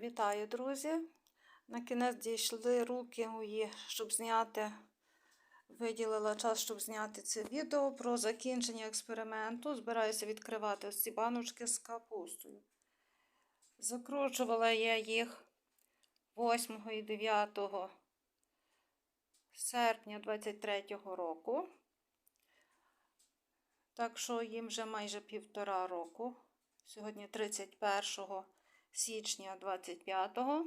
Вітаю, друзі! На кінець дійшли руки мої, щоб зняти, виділила час, щоб зняти це відео про закінчення експерименту. Збираюся відкривати ось ці баночки з капустою. Закручувала я їх 8 і 9 серпня 23 року. Так що їм вже майже півтора року. Сьогодні 31 січня 25-го.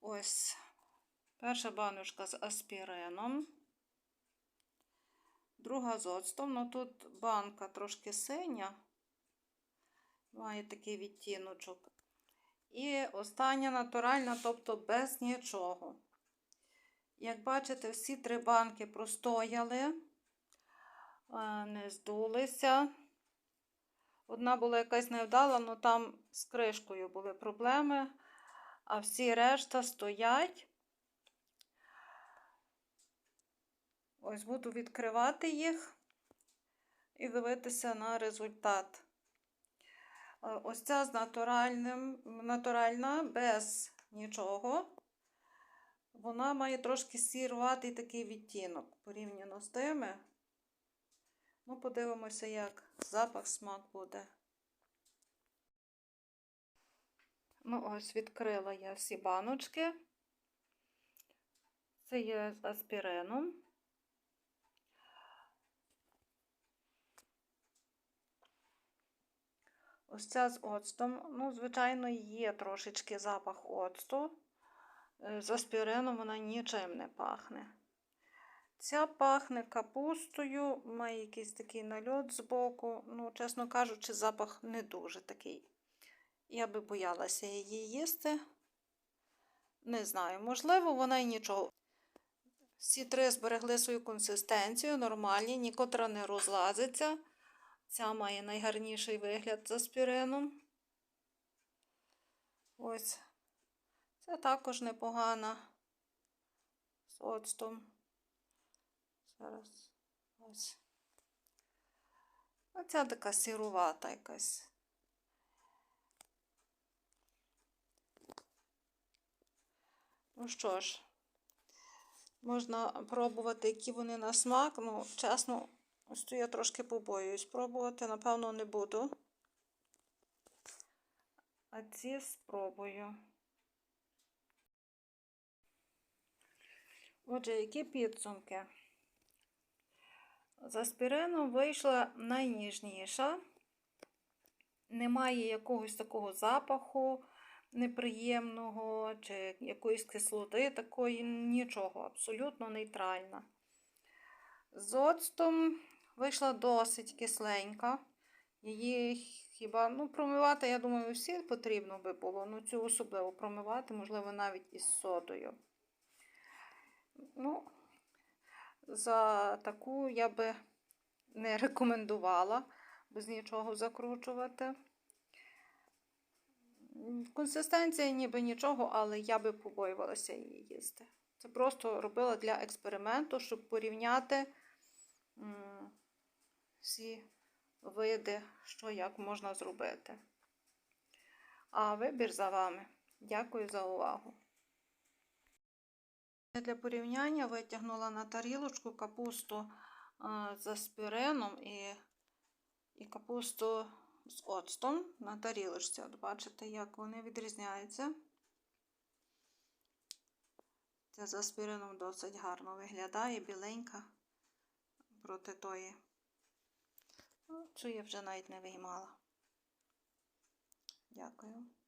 Ось перша баночка з аспірином. Друга з оцтом. Ну тут банка трошки синя. Має такий відтіночок. І остання натуральна, тобто без нічого. Як бачите, всі три банки простояли, не здулися. Одна була якась невдала, але там з кришкою були проблеми, а всі решта стоять. Ось буду відкривати їх і дивитися на результат. Ось ця з натуральним, натуральна, без нічого. Вона має трошки сіруватий такий відтінок порівняно з тими. Ну, подивимося, як запах смак буде. Ну, ось, відкрила я всі баночки. Це є з аспірином. Ось ця з оцтом. Ну, звичайно, є трошечки запах оцту. З аспірином вона нічим не пахне. Ця пахне капустою, має якийсь такий нальот збоку. Ну, чесно кажучи, запах не дуже такий. Я би боялася її їсти. Не знаю, можливо, вона і нічого. Всі три зберегли свою консистенцію, нормальні, нікотра не розлазиться. Ця має найгарніший вигляд з аспірином. Ось. Це також непогана з оцтом. Зараз ось. Оця така сірувата якась. Ну що ж, можна пробувати, які вони на смак. Ну, чесно, ось тут я трошки побоююсь. Пробувати, напевно, не буду. А ці спробую. Отже, які підсумки? З аспірином вийшла найніжніша, немає якогось такого запаху неприємного чи якоїсь кислоти, такої нічого, абсолютно нейтральна. З оцтом вийшла досить кисленька. Її хіба ну, промивати, я думаю, всі потрібно би було. Ну, цю особливо промивати, можливо, навіть із содою. Ну, за таку я би не рекомендувала без нічого закручувати. Консистенція ніби нічого, але я би побоювалася її їсти. Це просто робила для експерименту, щоб порівняти всі види, що як можна зробити. А вибір за вами. Дякую за увагу. Для порівняння витягнула на тарілочку капусту з аспирином і і капусту з оцтом на тарілочці. От бачите, як вони відрізняються. Ця з аспирином досить гарно виглядає, біленька проти тої. Ну, цю я вже навіть не виймала. Дякую.